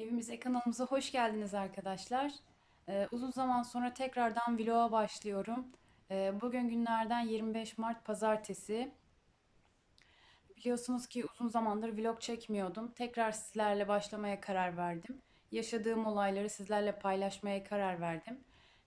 Evimize kanalımıza hoş geldiniz arkadaşlar. Ee, uzun zaman sonra tekrardan vloga başlıyorum. Ee, bugün günlerden 25 Mart Pazartesi. Biliyorsunuz ki uzun zamandır vlog çekmiyordum. Tekrar sizlerle başlamaya karar verdim. Yaşadığım olayları sizlerle paylaşmaya karar verdim.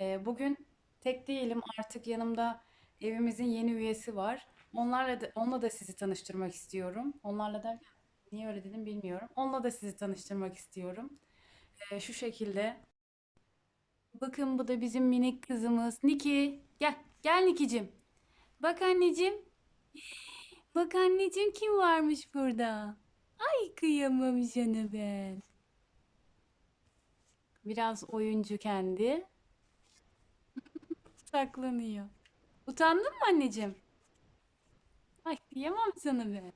Ee, bugün tek değilim artık yanımda evimizin yeni üyesi var. Onlarla da, onunla da sizi tanıştırmak istiyorum. Onlarla derken niye öyle dedim bilmiyorum. Onunla da sizi tanıştırmak istiyorum. Ee, şu şekilde. Bakın bu da bizim minik kızımız. Niki. Gel. Gel Nikicim. Bak anneciğim. Bak anneciğim kim varmış burada. Ay kıyamam sana ben. Biraz oyuncu kendi. Saklanıyor. Utandın mı anneciğim? Ay kıyamam sana ben.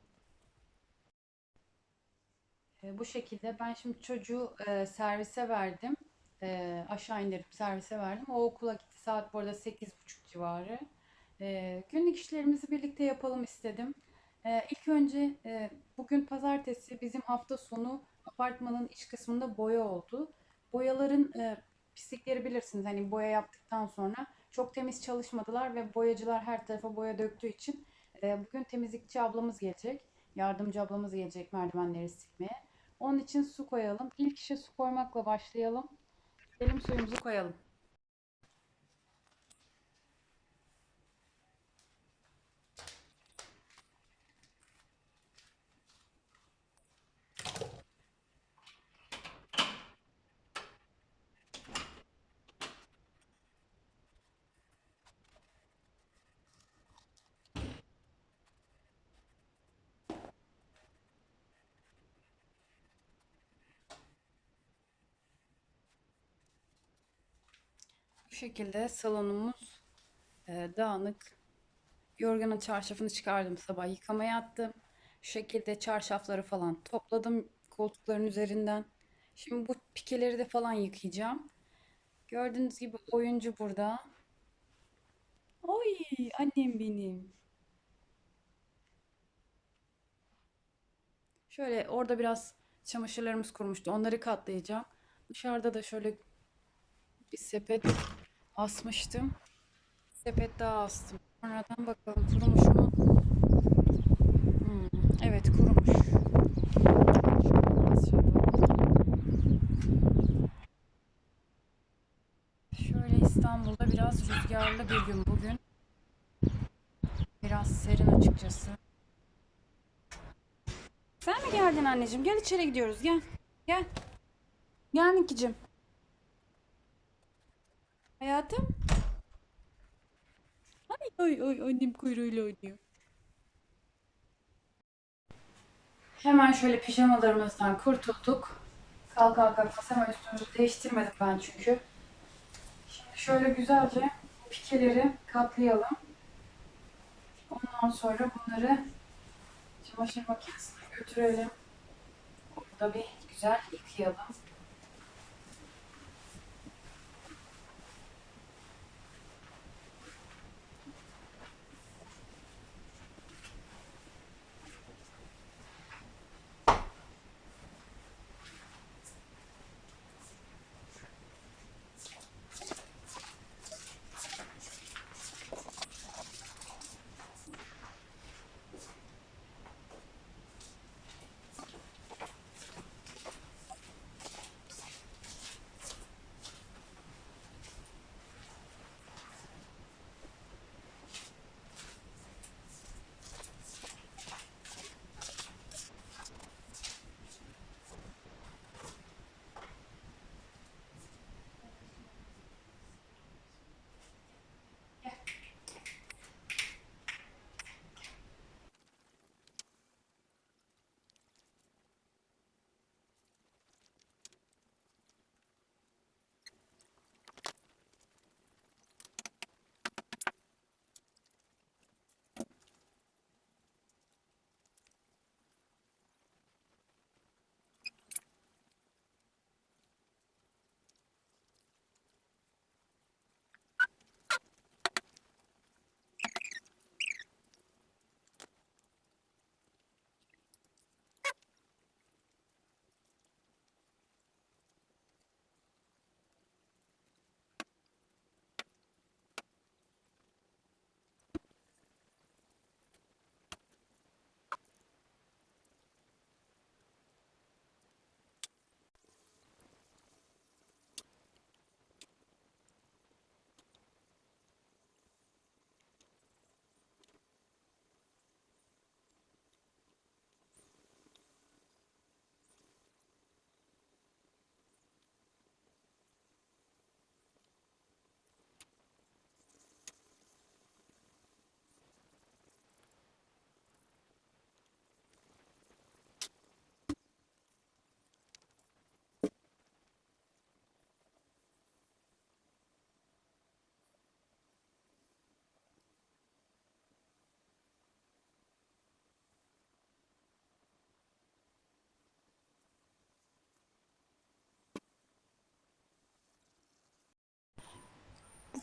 E, bu şekilde ben şimdi çocuğu e, servise verdim. E, aşağı indirip servise verdim. O okula gitti. Saat bu arada 8.30 civarı. E, günlük işlerimizi birlikte yapalım istedim. E, ilk önce e, bugün pazartesi bizim hafta sonu apartmanın iç kısmında boya oldu. Boyaların e, pislikleri bilirsiniz. Hani boya yaptıktan sonra çok temiz çalışmadılar ve boyacılar her tarafa boya döktüğü için e, bugün temizlikçi ablamız gelecek. Yardımcı ablamız gelecek merdivenleri silmeye. Onun için su koyalım. İlk işe su koymakla başlayalım. Elim suyumuzu koyalım. Şekilde salonumuz e, dağınık. Yorganın çarşafını çıkardım sabah yıkamaya attım. Şu şekilde çarşafları falan topladım koltukların üzerinden. Şimdi bu pikeleri de falan yıkayacağım. Gördüğünüz gibi oyuncu burada. Oy annem benim. Şöyle orada biraz çamaşırlarımız kurumuştu. Onları katlayacağım. Dışarıda da şöyle bir sepet asmıştım. Sepet daha astım. Sonradan bakalım kurumuş mu? Hmm, evet kurumuş. Şöyle İstanbul'da biraz rüzgarlı bir gün bugün. Biraz serin açıkçası. Sen mi geldin anneciğim? Gel içeri gidiyoruz. Gel. Gel. Gel Nikicim. Hayatım. Ay ay ay annem kuyruğuyla oynuyor. Hemen şöyle pijamalarımızdan kurtulduk. Kalkar kalkmaz hemen üstümüzü değiştirmedim ben çünkü. Şimdi şöyle güzelce pikeleri katlayalım. Ondan sonra bunları çamaşır makinesine götürelim. Orada bir güzel yıkayalım.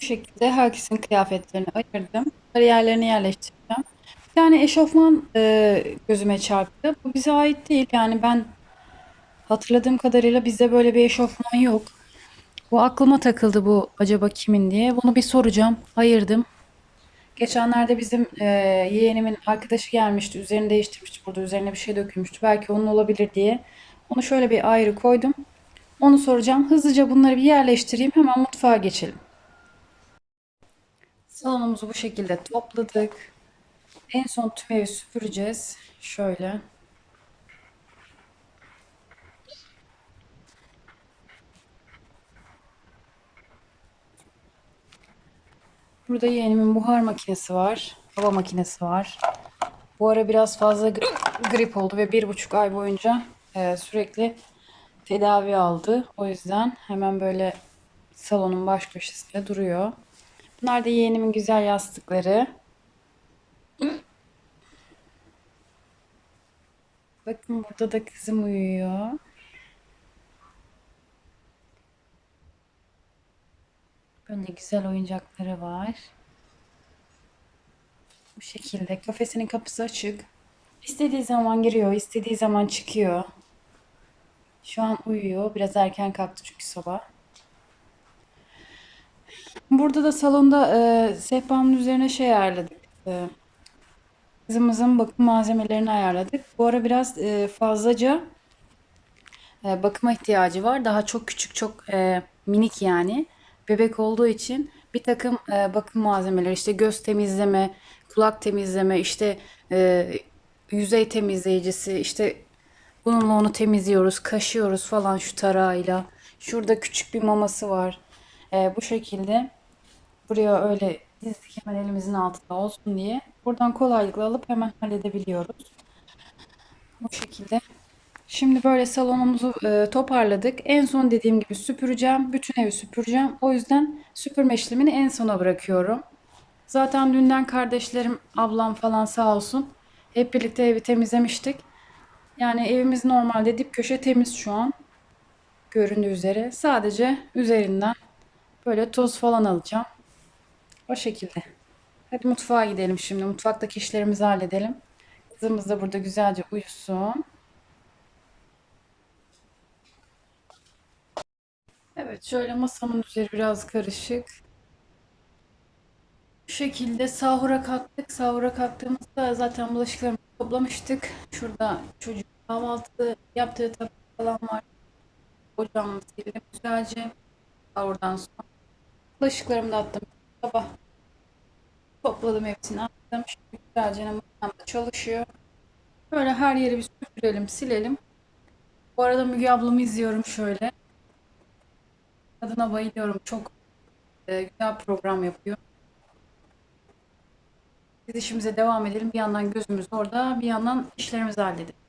Bu şekilde herkesin kıyafetlerini ayırdım. Yerlerine yerleştireceğim. Bir tane eşofman e, gözüme çarptı. Bu bize ait değil. Yani ben hatırladığım kadarıyla bizde böyle bir eşofman yok. Bu aklıma takıldı bu acaba kimin diye. Bunu bir soracağım. Ayırdım. Geçenlerde bizim e, yeğenimin arkadaşı gelmişti. Üzerini değiştirmişti burada. Üzerine bir şey dökülmüştü. Belki onun olabilir diye. Onu şöyle bir ayrı koydum. Onu soracağım. Hızlıca bunları bir yerleştireyim. Hemen mutfağa geçelim. Salonumuzu bu şekilde topladık. En son tüm evi süpüreceğiz. Şöyle. Burada yeğenimin buhar makinesi var. Hava makinesi var. Bu ara biraz fazla gri- grip oldu ve bir buçuk ay boyunca e, sürekli tedavi aldı. O yüzden hemen böyle salonun baş köşesinde duruyor. Bunlar da yeğenimin güzel yastıkları. Bakın burada da kızım uyuyor. Böyle güzel oyuncakları var. Bu şekilde. Kafesinin kapısı açık. İstediği zaman giriyor, istediği zaman çıkıyor. Şu an uyuyor. Biraz erken kalktı çünkü sabah. Burada da salonda e, sehpanın üzerine şey ayarladık. E, kızımızın bakım malzemelerini ayarladık. Bu ara biraz e, fazlaca e, bakıma ihtiyacı var. Daha çok küçük, çok e, minik yani. Bebek olduğu için bir takım e, bakım malzemeleri işte göz temizleme, kulak temizleme, işte e, yüzey temizleyicisi, işte bununla onu temizliyoruz, kaşıyoruz falan şu tarağıyla. Şurada küçük bir maması var. E, bu şekilde buraya öyle dizdik hemen elimizin altında olsun diye. Buradan kolaylıkla alıp hemen halledebiliyoruz. Bu şekilde Şimdi böyle salonumuzu e, toparladık. En son dediğim gibi süpüreceğim. Bütün evi süpüreceğim. O yüzden süpürme işlemini en sona bırakıyorum. Zaten dünden kardeşlerim, ablam falan sağ olsun. Hep birlikte evi temizlemiştik. Yani evimiz normalde dip köşe temiz şu an. Göründüğü üzere. Sadece üzerinden böyle toz falan alacağım. O şekilde. Hadi mutfağa gidelim şimdi. Mutfaktaki işlerimizi halledelim. Kızımız da burada güzelce uyusun. Evet, şöyle masamın üzeri biraz karışık. Bu şekilde sahura kalktık. Sahura kalktığımızda zaten bulaşıklarımızı toplamıştık. Şurada çocuk kahvaltı yaptığı tabak falan var. Ocağımı sildim güzelce. Sahurdan sonra. Bulaşıklarımı da attım. Sabah topladım hepsini attım. Şimdi güzelce masamda çalışıyor. Böyle her yeri bir süpürelim, silelim. Bu arada Müge ablamı izliyorum şöyle. Kadına bayılıyorum. Çok e, güzel program yapıyor. Biz işimize devam edelim. Bir yandan gözümüz orada, bir yandan işlerimizi halledelim.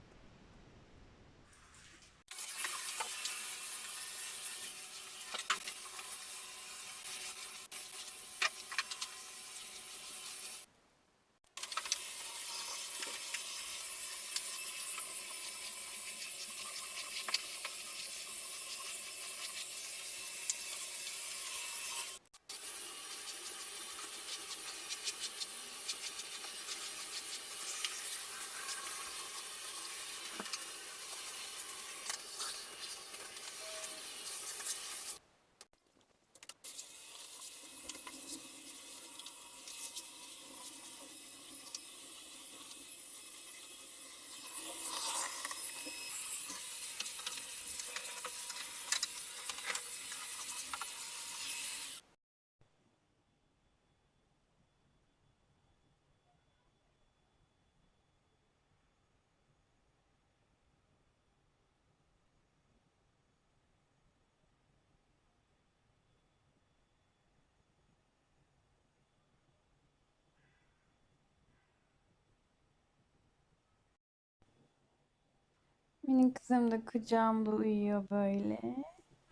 Benim kızım da kucağımda uyuyor böyle.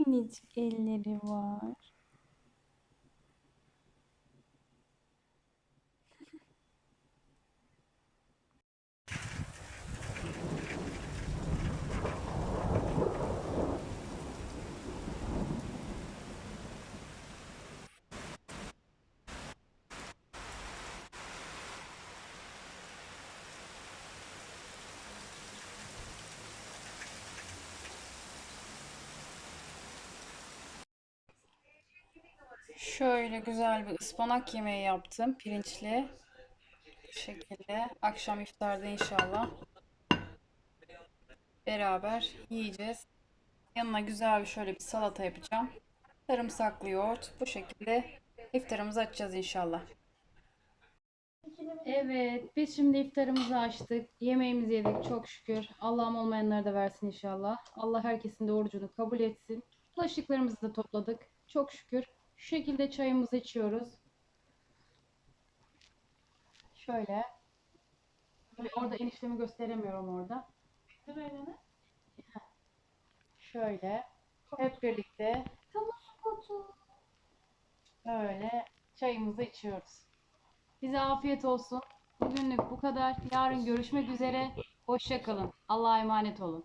Minicik elleri var. Şöyle güzel bir ıspanak yemeği yaptım. Pirinçli. Bu şekilde. Akşam iftarda inşallah. Beraber yiyeceğiz. Yanına güzel bir şöyle bir salata yapacağım. Sarımsaklı yoğurt. Bu şekilde iftarımızı açacağız inşallah. Evet, biz şimdi iftarımızı açtık. Yemeğimizi yedik çok şükür. Allah'ım olmayanlara da versin inşallah. Allah herkesin de orucunu kabul etsin. Bulaşıklarımızı da topladık. Çok şükür. Şu şekilde çayımızı içiyoruz. Şöyle. Orada eniştemi gösteremiyorum orada. Şöyle. Hep birlikte böyle çayımızı içiyoruz. Bize afiyet olsun. Bugünlük bu kadar. Yarın görüşmek üzere. Hoşça kalın. Allah'a emanet olun.